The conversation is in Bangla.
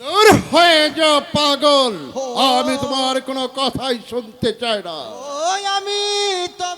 দূর হয়ে যা পাগল। আমি তোমার কোনো কথাই শুনতে চাই না। ওই আমি তো